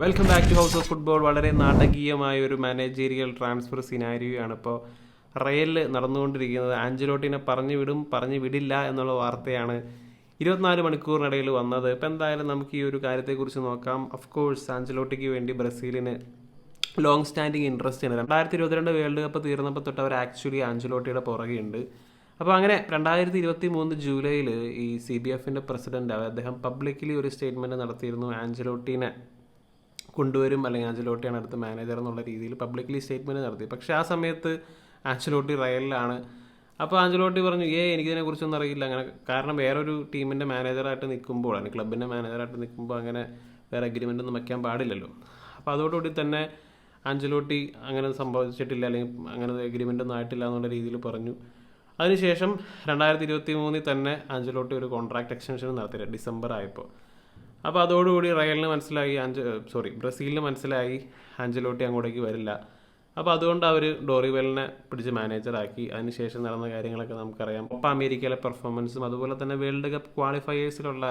Welcome back to house of football വളരെ നാടകീയമായ ഒരു മാനേജീരിയൽ ട്രാൻസ്ഫർ സിനാരിയോയാണ് ഇപ്പോൾ റയലിൽ നടന്നുകൊണ്ടിരിക്കുന്നത്. ആഞ്ചലോട്ടിനെ പറഞ്ഞു വിടും പറഞ്ഞു വിടില്ല എന്നുള്ള വാർത്തയാണ് ഇരുപത്തിനാല് മണിക്കൂറിനിടയിൽ വന്നത്. ഇപ്പം എന്തായാലും നമുക്ക് ഈ ഒരു കാര്യത്തെക്കുറിച്ച് നോക്കാം. ഓഫ് കോഴ്സ് ആഞ്ചലോട്ടിക്ക് വേണ്ടി ബ്രസീലിന് ലോങ് സ്റ്റാൻഡിങ് ഇൻട്രസ്റ്റ് ആണ്. രണ്ടായിരത്തി ഇരുപത്തിരണ്ട് വേൾഡ് കപ്പ് തീർന്നപ്പോൾ തൊട്ട് അവർ ആക്ച്വലി ആഞ്ചലോട്ടിയുടെ പുറകെയുണ്ട് അപ്പോൾ അങ്ങനെ രണ്ടായിരത്തി ഇരുപത്തി മൂന്ന് ജൂലൈയിൽ ഈ സി ബി എഫിന്റെ പ്രസിഡന്റ് അദ്ദേഹം പബ്ലിക്കലി ഒരു സ്റ്റേറ്റ്മെന്റ് നടത്തിയിരുന്നു ആഞ്ചലോട്ടീനെ കൊണ്ടുവരും അല്ലെങ്കിൽ ആഞ്ചലോട്ടിയാണ് അടുത്ത മാനേജർ എന്നുള്ള രീതിയിൽ പബ്ലിക്കലി സ്റ്റേറ്റ്മെന്റ് നടത്തി. പക്ഷേ ആ സമയത്ത് ആഞ്ചലോട്ടി റയലിലാണ്. അപ്പോൾ ആഞ്ചലോട്ടി പറഞ്ഞു ഏ എനിക്കിതിനെ കുറിച്ചൊന്നും അറിയില്ല. അങ്ങനെ കാരണം വേറൊരു ടീമിന്റെ മാനേജറായിട്ട് നിൽക്കുമ്പോൾ അല്ലെങ്കിൽ ക്ലബിന്റെ മാനേജറായിട്ട് നിൽക്കുമ്പോൾ അങ്ങനെ വേറെ അഗ്രിമെന്റ് ഒന്നും വയ്ക്കാൻ പാടില്ലല്ലോ. അപ്പോൾ അതോടുകൂടി തന്നെ ആഞ്ചലോട്ടി അങ്ങനെ സംഭവിച്ചിട്ടില്ല അല്ലെങ്കിൽ അങ്ങനെ അഗ്രിമെന്റ് ഒന്നും ആയിട്ടില്ല എന്നുള്ള രീതിയിൽ പറഞ്ഞു. അതിനുശേഷം രണ്ടായിരത്തി ഇരുപത്തി മൂന്നിൽ തന്നെ ആഞ്ചലോട്ടി ഒരു കോൺട്രാക്ട് എക്സ്റ്റൻഷൻ നടത്തിയില്ല ഡിസംബർ ആയപ്പോൾ. അപ്പോൾ അതോടുകൂടി റയലിന് മനസ്സിലായി അഞ്ച് സോറി ബ്രസീലിന് മനസ്സിലായി അഞ്ചലോട്ടി അങ്ങോട്ടേക്ക് വരില്ല. അപ്പോൾ അതുകൊണ്ട് അവർ ഡോറിവെലിനെ പിടിച്ച് മാനേജറാക്കി അതിനുശേഷം നടന്ന കാര്യങ്ങളൊക്കെ നമുക്കറിയാം. ഒപ്പ അമേരിക്കയിലെ പെർഫോമൻസും അതുപോലെ തന്നെ വേൾഡ് കപ്പ് ക്വാളിഫയേഴ്സിലുള്ള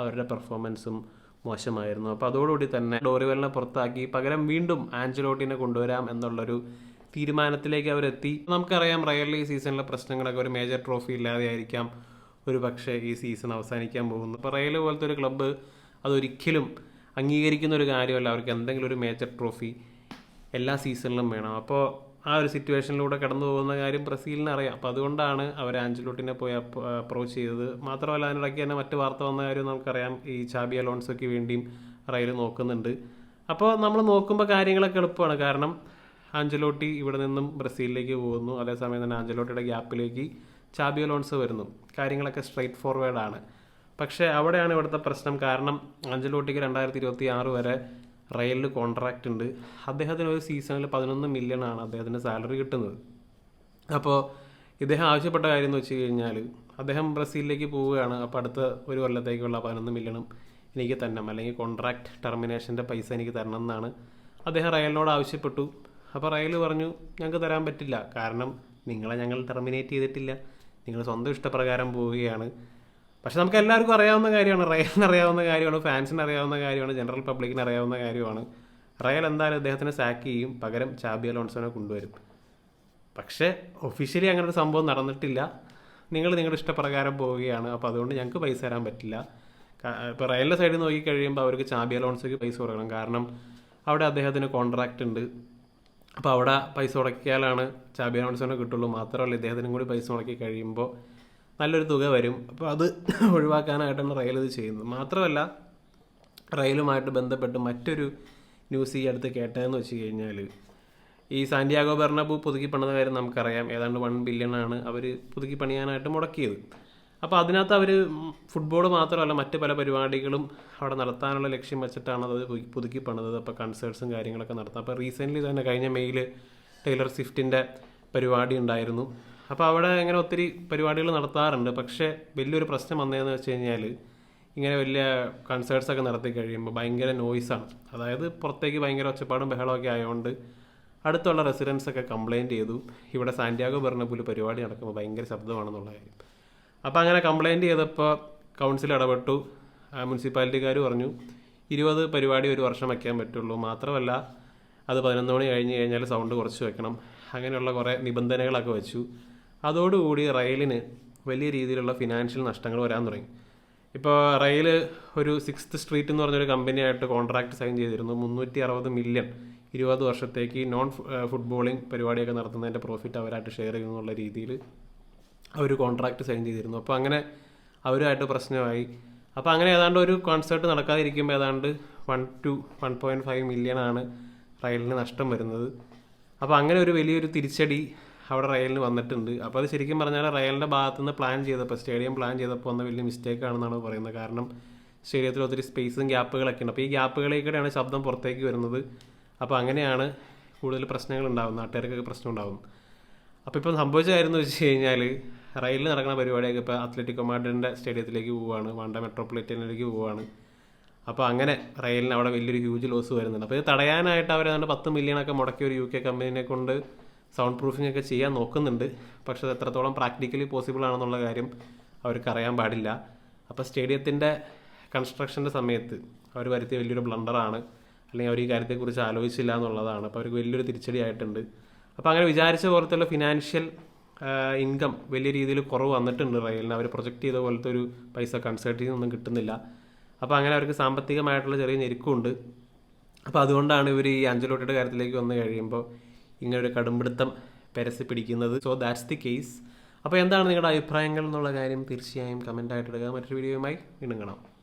അവരുടെ പെർഫോമൻസും മോശമായിരുന്നു. അപ്പോൾ അതോടുകൂടി തന്നെ ഡോറിവെലിനെ പുറത്താക്കി. പകരം വീണ്ടും ആഞ്ചലോട്ടിനെ കൊണ്ടുവരാം എന്നുള്ളൊരു തീരുമാനത്തിലേക്ക് അവരെത്തി. നമുക്കറിയാം റയൽ ഈ സീസണിലെ പ്രശ്നങ്ങളൊക്കെ ഒരു മേജർ ട്രോഫി ഇല്ലാതെ ആയിരിക്കാം ഒരു പക്ഷേ ഈ സീസൺ അവസാനിക്കാൻ പോകുന്നു. അപ്പോൾ റയൽ പോലത്തെ ഒരു ക്ലബ്ബ് അതൊരിക്കലും അംഗീകരിക്കുന്ന ഒരു കാര്യമല്ല. അവർക്ക് എന്തെങ്കിലും ഒരു മേജർ ട്രോഫി എല്ലാ സീസണിലും വേണം. അപ്പോൾ ആ ഒരു സിറ്റുവേഷനിലൂടെ കടന്നു പോകുന്ന കാര്യം ബ്രസീലിന് അറിയാം. അപ്പോൾ അതുകൊണ്ടാണ് അവർ ആഞ്ചലോട്ടിനെ പോയി അപ്രോച്ച് ചെയ്തത്. മാത്രമല്ല അതിനിടയ്ക്ക് തന്നെ മറ്റ് വാർത്ത വന്ന കാര്യം നമുക്കറിയാം. ഈ ചാബി അലോൺസോയ്ക്ക് വേണ്ടിയും റയൽ നോക്കുന്നുണ്ട്. അപ്പോൾ നമ്മൾ നോക്കുമ്പോൾ കാര്യങ്ങളൊക്കെ എളുപ്പമാണ്. കാരണം ആഞ്ചലോട്ടി ഇവിടെ നിന്നും ബ്രസീലിലേക്ക് പോകുന്നു. അതേസമയം തന്നെ ആഞ്ചലോട്ടിയുടെ ഗ്യാപ്പിലേക്ക് ചാബി അലോൺസോ വരുന്നു. കാര്യങ്ങളൊക്കെ സ്ട്രൈറ്റ് ഫോർവേഡാണ് പക്ഷേ അവിടെയാണ് ഇവിടുത്തെ പ്രശ്നം. കാരണം അഞ്ചലോട്ടിക്ക് രണ്ടായിരത്തി ഇരുപത്തി ആറ് വരെ റയലിൽ കോൺട്രാക്റ്റ് ഉണ്ട്. അദ്ദേഹത്തിന് ഒരു സീസണിൽ പതിനൊന്ന് മില്യൺ ആണ് അദ്ദേഹത്തിന് സാലറി കിട്ടുന്നത്. അപ്പോൾ ഇദ്ദേഹം ആവശ്യപ്പെട്ട കാര്യം എന്ന് വെച്ച് കഴിഞ്ഞാൽ അദ്ദേഹം ബ്രസീലിലേക്ക് പോവുകയാണ്. അപ്പോൾ അടുത്ത ഒരു കൊല്ലത്തേക്കുള്ള പതിനൊന്ന് മില്യണും എനിക്ക് തന്നെ അല്ലെങ്കിൽ കോൺട്രാക്ട് ടെർമിനേഷന്റെ പൈസ എനിക്ക് തരണം എന്നാണ് അദ്ദേഹം റയലിനോട് ആവശ്യപ്പെട്ടു. അപ്പോൾ റയൽ പറഞ്ഞു ഞങ്ങൾക്ക് തരാൻ പറ്റില്ല. കാരണം നിങ്ങളെ ഞങ്ങൾ ടെർമിനേറ്റ് ചെയ്തിട്ടില്ല. നിങ്ങൾ സ്വന്തം ഇഷ്ടപ്രകാരം പോവുകയാണ്. പക്ഷെ നമുക്ക് എല്ലാവർക്കും അറിയാവുന്ന കാര്യമാണ്. റയലിന് അറിയാവുന്ന കാര്യമാണ് ഫാൻസിന് അറിയാവുന്ന കാര്യമാണ് ജനറൽ പബ്ലിക്കിന് അറിയാവുന്ന കാര്യമാണ്. റയൽ എന്തായാലും അദ്ദേഹത്തിനെ സാക്ക് ചെയ്യും. പകരം ചാബി അലോൺസോനെ കൊണ്ടുവരും. പക്ഷേ ഒഫീഷ്യലി അങ്ങനെ ഒരു സംഭവം നടന്നിട്ടില്ല. നിങ്ങൾ നിങ്ങളുടെ ഇഷ്ടപ്രകാരം പോവുകയാണ്. അപ്പോൾ അതുകൊണ്ട് ഞങ്ങൾക്ക് പൈസ തരാൻ പറ്റില്ല. ഇപ്പോൾ റയലിന്റെ സൈഡിൽ നോക്കി കഴിയുമ്പോൾ അവർക്ക് ചാബി അലോൺസോയ്ക്ക് പൈസ കൊടുക്കണം. കാരണം അവിടെ അദ്ദേഹത്തിന് കോൺട്രാക്റ്റ് ഉണ്ട്. അപ്പോൾ അവിടെ പൈസ മുടക്കിയാലാണ് ചാബി അലോൺസോനെ കിട്ടുള്ളൂ. മാത്രമല്ല ഇദ്ദേഹത്തിനും കൂടി പൈസ മുടക്കി കഴിയുമ്പോൾ നല്ലൊരു തുക വരും. അപ്പോൾ അത് ഒഴിവാക്കാനായിട്ടാണ് റെയിൽ ഇത് ചെയ്യുന്നത്. മാത്രമല്ല റെയിലുമായിട്ട് ബന്ധപ്പെട്ട് മറ്റൊരു ന്യൂസ് ഈ അടുത്ത് കേട്ടതെന്ന് വെച്ച് കഴിഞ്ഞാൽ ഈ സാന്റിയാഗോ ബെർണബു പുതുക്കി പണിത കാര്യം നമുക്കറിയാം. ഏതാണ്ട് വൺ ബില്യൺ ആണ് അവർ പുതുക്കി പണിയാനായിട്ട് മുടക്കിയത്. അപ്പോൾ അതിനകത്ത് അവർ ഫുട്ബോൾ മാത്രമല്ല മറ്റ് പല പരിപാടികളും അവിടെ നടത്താനുള്ള ലക്ഷ്യം വെച്ചിട്ടാണ് അത് പുതുക്കി പണിതത്. അപ്പോൾ കൺസേർട്സും കാര്യങ്ങളൊക്കെ നടത്താം. അപ്പോൾ റീസെന്റ്ലി തന്നെ കഴിഞ്ഞ മെയ്യിൽ ടൈലർ സ്വിഫ്റ്റിന്റെ പരിപാടി ഉണ്ടായിരുന്നു. അപ്പോൾ അവിടെ ഇങ്ങനെ ഒത്തിരി പരിപാടികൾ നടത്താറുണ്ട്. പക്ഷേ വലിയൊരു പ്രശ്നം വന്നതെന്ന് വെച്ച് കഴിഞ്ഞാൽ ഇങ്ങനെ വലിയ കൺസേർട്സ് ഒക്കെ നടത്തി കഴിയുമ്പോൾ ഭയങ്കര നോയ്സാണ് അതായത് പുറത്തേക്ക് ഭയങ്കര ഒച്ചപ്പാടും ബഹളമൊക്കെ ആയതുകൊണ്ട് അടുത്തുള്ള റെസിഡൻസ് ഒക്കെ കംപ്ലയിന്റ് ചെയ്തു. ഇവിടെ സാന്റിയാഗോ ബെർണബുൽ പരിപാടി നടക്കുമ്പോൾ ഭയങ്കര ശബ്ദമാണെന്നുള്ള കാര്യം. അപ്പോൾ അങ്ങനെ കംപ്ലയിന്റ് ചെയ്തപ്പോൾ കൗൺസിൽ ഇടപെട്ടു. മുനിസിപ്പാലിറ്റിക്കാർ പറഞ്ഞു ഇരുപത് പരിപാടി ഒരു വർഷം വയ്ക്കാൻ പറ്റുള്ളൂ. മാത്രമല്ല അത് പതിനൊന്ന് മണി കഴിഞ്ഞ് കഴിഞ്ഞാൽ സൗണ്ട് കുറച്ച് വെക്കണം. അങ്ങനെയുള്ള കുറേ നിബന്ധനകളൊക്കെ വെച്ചു. അതോടുകൂടി റെയിലിന് വലിയ രീതിയിലുള്ള ഫിനാൻഷ്യൽ നഷ്ടങ്ങൾ വരാൻ തുടങ്ങി. ഇപ്പോൾ റെയിൽ ഒരു സിക്സ്ത് സ്ട്രീറ്റ് എന്ന് പറഞ്ഞൊരു കമ്പനിയായിട്ട് കോൺട്രാക്ട് സൈൻ ചെയ്തിരുന്നു. മുന്നൂറ്റി അറുപത് മില്യൺ ഇരുപത് വർഷത്തേക്ക് നോൺ ഫുട്ബോളിംഗ് പരിപാടിയൊക്കെ നടത്തുന്നതിന്റെ പ്രോഫിറ്റ് അവരായിട്ട് ഷെയർ ചെയ്യുന്നു എന്നുള്ള രീതിയിൽ അവർ കോൺട്രാക്ട് സൈൻ ചെയ്തിരുന്നു. അപ്പോൾ അങ്ങനെ അവരുമായിട്ട് പ്രശ്നമായി. അപ്പോൾ അങ്ങനെ ഏതാണ്ട് ഒരു കോൺസേർട്ട് നടക്കാതിരിക്കുമ്പോൾ ഏതാണ്ട് one two one point five million ആണ് റയലിന് നഷ്ടം വരുന്നത്. അപ്പോൾ അങ്ങനെ ഒരു വലിയൊരു തിരിച്ചടി അവിടെ റയലിന് വന്നിട്ടുണ്ട്. അപ്പോൾ അത് ശരിക്കും പറഞ്ഞാൽ റയലിന്റെ ഭാഗത്തു നിന്ന് പ്ലാൻ ചെയ്തപ്പോൾ സ്റ്റേഡിയം പ്ലാൻ ചെയ്തപ്പോൾ വന്ന വലിയ മിസ്റ്റേക്ക് ആണെന്നാണ് പറയുന്നത്. കാരണം സ്റ്റേഡിയത്തിൽ ഒത്തിരി സ്പേസും ഗ്യാപ്പുകളൊക്കെ ഉണ്ട്. അപ്പോൾ ഈ ഗ്യാപ്പുകളിലേക്കൂടെയാണ് ശബ്ദം പുറത്തേക്ക് വരുന്നത്. അപ്പോൾ അങ്ങനെയാണ് കൂടുതൽ പ്രശ്നങ്ങൾ ഉണ്ടാകുന്നത് നാട്ടുകാർക്കൊക്കെ പ്രശ്നം ഉണ്ടാകുന്നത് അപ്പോൾ ഇപ്പം സംഭവിച്ച കാര്യം എന്ന് വെച്ച് കഴിഞ്ഞാൽ റെയിലിൽ നടക്കുന്ന പരിപാടിയൊക്കെ ഇപ്പോൾ അത്ലറ്റിക് മാഡ്രിഡിന്റെ സ്റ്റേഡിയത്തിലേക്ക് പോവുകയാണ്. വാണ്ട മെട്രോപൊളിറ്റനിലേക്ക് പോവുകയാണ്. അപ്പോൾ അങ്ങനെ റെയിലിന് അവിടെ വലിയൊരു ഹ്യൂജ് ലോസ് വരുന്നുണ്ട്. അപ്പോൾ ഇത് തടയാനായിട്ട് അവർ ഏതാണ്ട് പത്ത് മില്യണൊക്കെ മുടക്കിയ ഒരു യു കെ കമ്പനിനെ കൊണ്ട് സൗണ്ട് പ്രൂഫിംഗ് ഒക്കെ ചെയ്യാൻ നോക്കുന്നുണ്ട്. പക്ഷെ അത് എത്രത്തോളം പ്രാക്ടിക്കലി പോസിബിൾ ആണെന്നുള്ള കാര്യം അവർക്ക് അറിയാൻ പാടില്ല. അപ്പോൾ സ്റ്റേഡിയത്തിന്റെ കൺസ്ട്രക്ഷന്റെ സമയത്ത് അവർ വരുത്തിയ വലിയൊരു ബ്ലണ്ടറാണ് അല്ലെങ്കിൽ അവർ ഈ കാര്യത്തെക്കുറിച്ച് ആലോചിച്ചില്ല എന്നുള്ളതാണ്. അപ്പോൾ അവർക്ക് വലിയൊരു തിരിച്ചടി ആയിട്ടുണ്ട്. അപ്പോൾ അങ്ങനെ വിചാരിച്ച പോലത്തുള്ള ഫിനാൻഷ്യൽ ഇൻകം വലിയ രീതിയിൽ കുറവ് വന്നിട്ടുണ്ട് റയലിന്. അവർ പ്രൊജക്റ്റ് ചെയ്ത പോലത്തെ ഒരു പൈസ കൺസൾട്ടിൽ ഒന്നും കിട്ടുന്നില്ല. അപ്പോൾ അങ്ങനെ അവർക്ക് സാമ്പത്തികമായിട്ടുള്ള ചെറിയ ഞെരുക്കമുണ്ട്. അപ്പോൾ അതുകൊണ്ടാണ് ഇവർ ഈ അഞ്ചലോട്ടിയുടെ കാര്യത്തിലേക്ക് വന്നു കഴിയുമ്പോൾ ഇങ്ങനെ ഒരു കടുംപിടുത്തം പെരസി പിടിക്കുന്നത്. സോ ദാറ്റ്സ് ദി കേസ് അപ്പോൾ എന്താണ് നിങ്ങളുടെ അഭിപ്രായങ്ങൾ എന്നുള്ള കാര്യം തീർച്ചയായും കമന്റായിട്ട് ഇടുക. മറ്റൊരു വീഡിയോയുമായി വീണ്ടും കാണാം